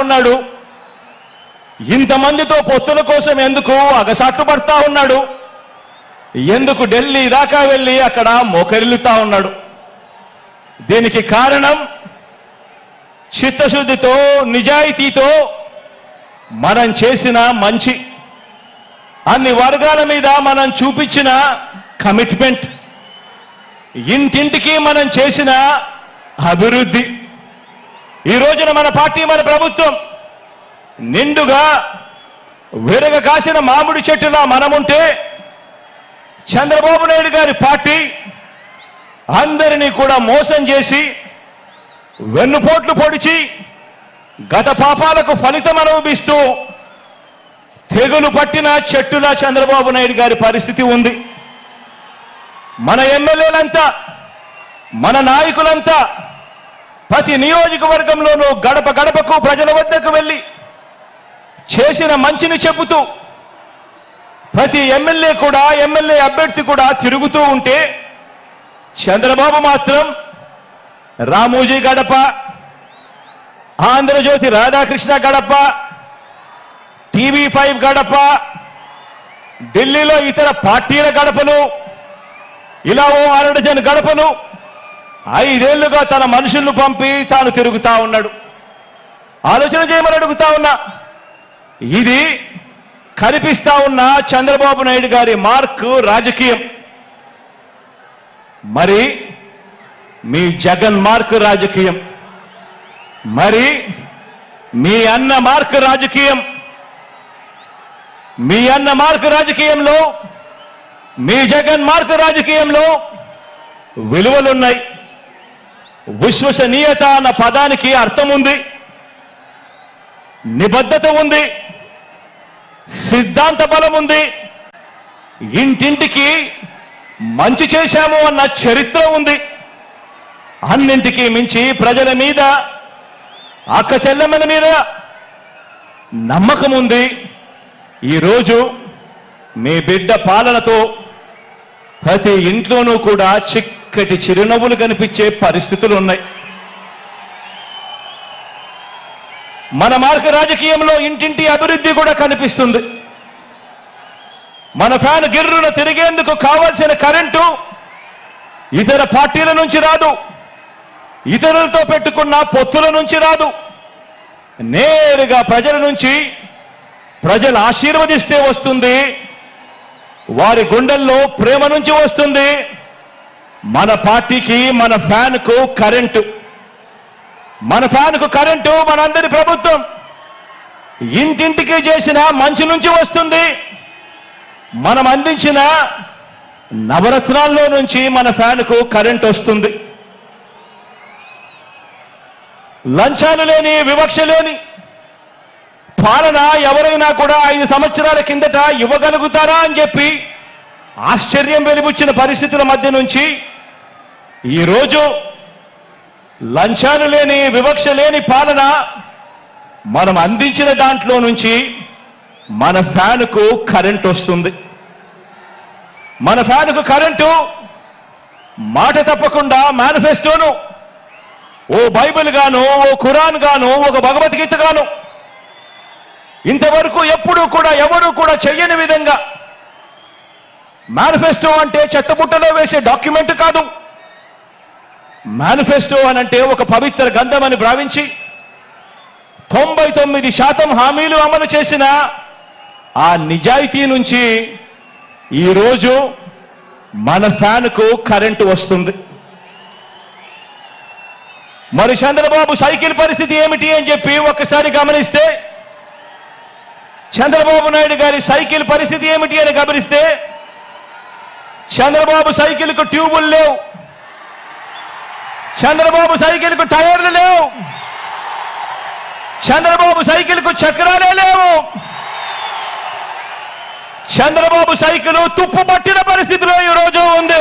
ఉన్నాడు. ఇంతమందితో పొత్తుల కోసం ఎందుకు అగసాట్లు పడతా ఉన్నాడు? ఎందుకు ఢిల్లీ దాకా వెళ్ళి అక్కడ మోకరిల్లుతా ఉన్నాడు? దీనికి కారణం చిత్తశుద్ధితో నిజాయితీతో మనం చేసిన మంచి. అన్ని వర్గాల మీద మనం చూపించిన కమిట్మెంట్ ఇంటింటికి మనం చేసిన అభివృద్ధి. ఈ రోజున మన పార్టీ మన ప్రభుత్వం నిండుగా విరగ కాసిన మామిడి చెట్టులా మనముంటే చంద్రబాబు నాయుడు గారి పార్టీ అందరినీ కూడా మోసం చేసి వెన్నుపోట్లు పొడిచి గత పాపాలకు ఫలితం అనుభవిస్తూ తెగులు పట్టిన చెట్టులా చంద్రబాబు నాయుడు గారి పరిస్థితి ఉంది. మన ఎమ్మెల్యేలంతా మన నాయకులంతా ప్రతి నియోజకవర్గంలోనూ గడప గడపకు ప్రజల వద్దకు వెళ్ళి చేసిన మంచిని చెబుతూ ప్రతి ఎమ్మెల్యే కూడా ఎమ్మెల్యే అభ్యర్థి కూడా తిరుగుతూ ఉంటే చంద్రబాబు మాత్రం రామోజీ గడప ఆంధ్రజ్యోతి రాధాకృష్ణ గడప టీవీ ఫైవ్ గడప ఢిల్లీలో ఇతర పార్టీల గడపను ఇలా ఓ అరడజన్ గడపను ఐదేళ్ళుగా తన మనుషులను పంపి తాను తిరుగుతా ఉన్నాడు. ఆలోచన చేయమని అడుగుతా ఉన్నా. ఇది కనిపిస్తా ఉన్న చంద్రబాబు నాయుడు గారి మార్క్ రాజకీయం. మరి మీ జగన్ మార్క్ రాజకీయం. మరి మీ అన్న మార్క్ రాజకీయం. మీ అన్న మార్క్ రాజకీయంలో మీ జగన్ మార్క్ రాజకీయంలో విలువలున్నాయి. విశ్వసనీయత అన్న పదానికి అర్థం ఉంది. నిబద్ధత ఉంది. సిద్ధాంత బలం ఉంది. ఇంటింటికి మంచి చేశాము అన్న చరిత్ర ఉంది. అన్నింటికి మించి ప్రజల మీద అక్క చెల్లెమ్మల మీద నమ్మకం ఉంది. ఈరోజు మీ బిడ్డ పాలనతో ప్రతి ఇంట్లోనూ కూడా చిక్ చక్కటి చిరునవ్వులు కనిపించే పరిస్థితులు ఉన్నాయి. మన మార్గ రాజకీయంలో ఇంటింటి అభివృద్ధి కూడా కనిపిస్తుంది. మన ఫ్యాన్ గిర్రున తిరిగేందుకు కావాల్సిన కరెంటు ఇతర పార్టీల నుంచి రాదు. ఇతరులతో పెట్టుకున్న పొత్తుల నుంచి రాదు. నేరుగా ప్రజల నుంచి ప్రజలు ఆశీర్వదిస్తే వస్తుంది. వారి గుండెల్లో ప్రేమ నుంచి వస్తుంది. మన పార్టీకి మన ఫ్యాన్కు కరెంటు. మన ఫ్యాన్కు కరెంటు మనందరి ప్రభుత్వం. ఇంటింటికి చేసిన మంచి నుంచి వస్తుంది. మనం అందించిన నవరత్నాల్లో నుంచి మన ఫ్యాన్కు కరెంట్ వస్తుంది. లంచాలు లేని వివక్ష లేని పాలన ఎవరైనా కూడా ఐదు సంవత్సరాల కిందట ఇవ్వగలుగుతారా అని చెప్పి ఆశ్చర్యం వెలిబుచ్చిన పరిస్థితుల మధ్య నుంచి ఈరోజు లంచాలు లేని వివక్ష లేని పాలన మనం అందించిన దాంట్లో నుంచి మన ఫ్యాన్కు కరెంట్ వస్తుంది. మన ఫ్యాన్కు కరెంటు మాట తప్పకుండా మేనిఫెస్టోను ఓ బైబిల్ గాను ఓ ఖురాన్ గాను ఒక భగవద్గీత గాను. ఇంతవరకు ఎప్పుడూ కూడా ఎవరూ కూడా చెయ్యని విధంగా మేనిఫెస్టో అంటే చెత్తబుట్టలో వేసే డాక్యుమెంట్ కాదు. మేనిఫెస్టో అంటే ఒక పవిత్ర గంధం అని భావించి తొంభై తొమ్మిది శాతం హామీలు అమలు చేసిన ఆ నిజాయితీ నుంచి ఈరోజు మన ఫ్యాన్కు కరెంటు వస్తుంది. మరి చంద్రబాబు సైకిల్ పరిస్థితి ఏమిటి అని చెప్పి ఒక్కసారి గమనిస్తే చంద్రబాబు నాయుడు గారి సైకిల్ పరిస్థితి ఏమిటి అని గమనిస్తే చంద్రబాబు సైకిల్కు ట్యూబులు లేవు. చంద్రబాబు సైకిల్కు టైర్లు లేవు. చంద్రబాబు సైకిల్కు చక్రాలే లేవు. చంద్రబాబు సైకిల్ తుప్పు పట్టిన పరిస్థితిలో ఈరోజు ఉంది.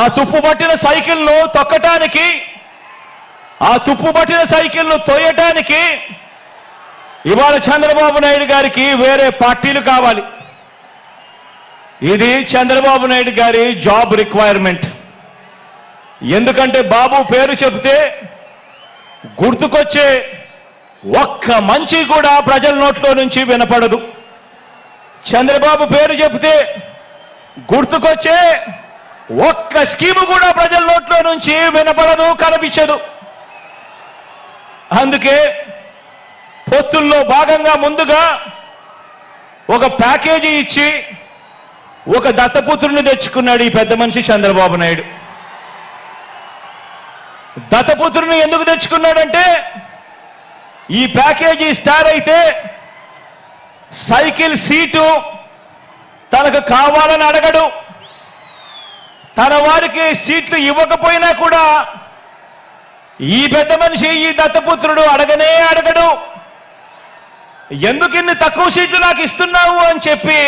ఆ తుప్పు పట్టిన సైకిల్ను తొక్కటానికి ఆ తుప్పు పట్టిన సైకిల్ను తోయటానికి ఇవాళ చంద్రబాబు నాయుడు గారికి వేరే పార్టీలు కావాలి. ఇది చంద్రబాబు నాయుడు గారి జాబ్ రిక్వైర్మెంట్. ఎందుకంటే బాబు పేరు చెబితే గుర్తుకొచ్చే ఒక్క మంచి కూడా ప్రజల నోట్లో నుంచి వినపడదు. చంద్రబాబు పేరు చెబితే గుర్తుకొచ్చే ఒక్క స్కీము కూడా ప్రజల నోట్లో నుంచి వినపడదు కనిపించదు. అందుకే పొత్తుల్లో భాగంగా ముందుగా ఒక ప్యాకేజీ ఇచ్చి ఒక దత్తపుత్రుని తెచ్చుకున్నాడు ఈ పెద్ద మనిషి చంద్రబాబు నాయుడు. దత్తపుత్రుని ఎందుకు తెచ్చుకున్నాడంటే ఈ ప్యాకేజీ స్టార్ అయితే సైకిల్ సీటు తనకు కావాలని అడగడు. తన వారికి సీట్లు ఇవ్వకపోయినా కూడా ఈ పెద్ద మనిషి ఈ దత్తపుత్రుడు అడగనే అడగడు. ఎందుకు ఇన్ని తక్కువ సీట్లు నాకు ఇస్తున్నావు అని చెప్పి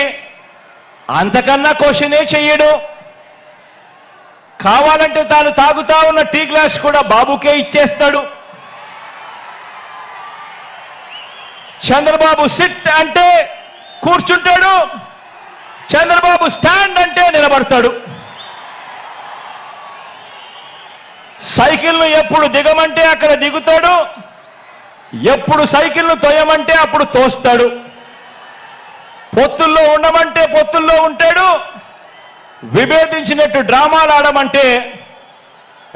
అంతకన్నా క్వశ్చనే చెయ్యడు. కావాలంటే తాను తాగుతా ఉన్న టీ గ్లాస్ కూడా బాబుకే ఇచ్చేస్తాడు. చంద్రబాబు సిట్ అంటే కూర్చుంటాడు. చంద్రబాబు స్టాండ్ అంటే నిలబడతాడు. సైకిల్ను ఎప్పుడు దిగమంటే అక్కడ దిగుతాడు. ఎప్పుడు సైకిల్ను తోయమంటే అప్పుడు తోస్తాడు. పొత్తుల్లో ఉండమంటే పొత్తుల్లో ఉంటాడు. విభేదించినట్టు డ్రామాలు ఆడమంటే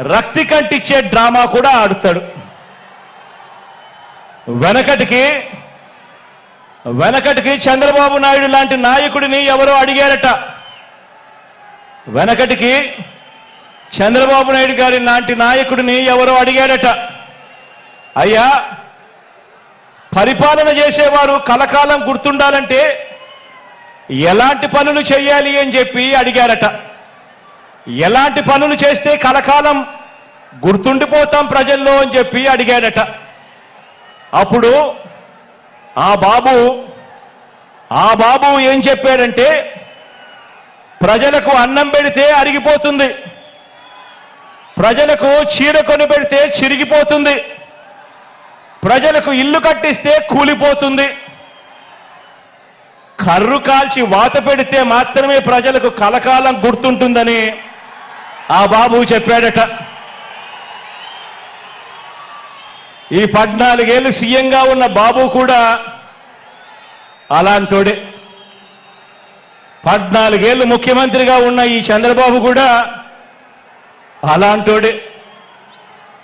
రక్తి కంటిచ్చే డ్రామా కూడా ఆడుతాడు. వెనకటికి వెనకటికి చంద్రబాబు నాయుడు లాంటి నాయకుడిని ఎవరో అడిగారట. వెనకటికి చంద్రబాబు నాయుడు గారి లాంటి నాయకుడిని ఎవరో అడిగాడట అయ్యా పరిపాలన చేసేవారు కలకాలం గుర్తుండాలంటే ఎలాంటి పనులు చేయాలి అని చెప్పి అడిగారట. ఎలాంటి పనులు చేస్తే కలకాలం గుర్తుండిపోతాం ప్రజల్లో అని చెప్పి అడిగాడట అప్పుడు ఆ బాబు ఆ బాబు ఏం చెప్పాడంటే ప్రజలకు అన్నం పెడితే అరిగిపోతుంది. ప్రజలకు చీర కొని పెడితే చిరిగిపోతుంది. ప్రజలకు ఇల్లు కట్టిస్తే కూలిపోతుంది. కర్రు కాల్చి వాత పెడితే మాత్రమే ప్రజలకు కలకాలం గుర్తుంటుందని ఆ బాబు చెప్పాడట. ఈ పద్నాలుగేళ్ళు సీఎంగా ఉన్న బాబు కూడా అలాంటోడే. పద్నాలుగేళ్ళు ముఖ్యమంత్రిగా ఉన్న ఈ చంద్రబాబు కూడా అలాంటోడే.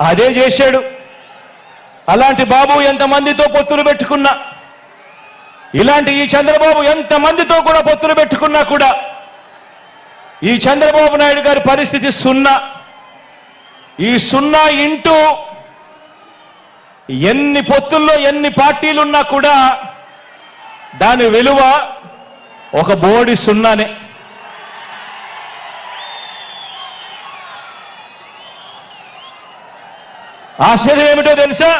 అదే చేశాడు. అలాంటి బాబు ఎంతమందితో పొత్తులు పెట్టుకున్నా? ఇలాంటి ఈ చంద్రబాబు ఎంతమందితో కూడా పొత్తులు పెట్టుకున్నా కూడా ఈ చంద్రబాబు నాయుడు గారి పరిస్థితి సున్నా. ఈ సున్నా ఇంటూ ఎన్ని పొత్తుల్లో ఎన్ని పార్టీలున్నా కూడా దాని విలువ ఒక బోడి సున్నానే. ఆశ్చర్యం ఏమిటో తెలుసా?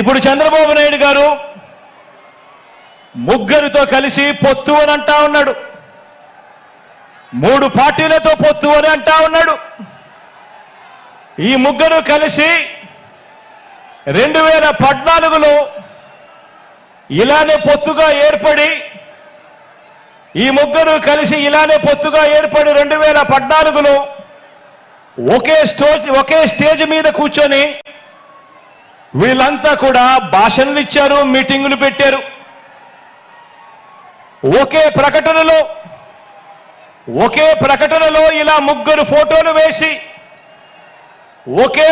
ఇప్పుడు చంద్రబాబు నాయుడు గారు ముగ్గురితో కలిసి పొత్తు అని అంటా ఉన్నాడు. మూడు పార్టీలతో పొత్తు అని అంటా ఉన్నాడు. ఈ ముగ్గురు కలిసి రెండు వేల పద్నాలుగులో ఇలానే పొత్తుగా ఏర్పడి ఈ ముగ్గురు కలిసి ఇలానే పొత్తుగా ఏర్పడి రెండు వేల పద్నాలుగులో ఒకే స్టోజ్ ఒకే స్టేజ్ మీద కూర్చొని వీళ్ళంతా కూడా భాషణలు ఇచ్చారు మీటింగులు పెట్టారు. ఒకే ప్రకటనలో ఒకే ప్రకటనలో ఇలా ముగ్గురు ఫోటోలు వేసి ఒకే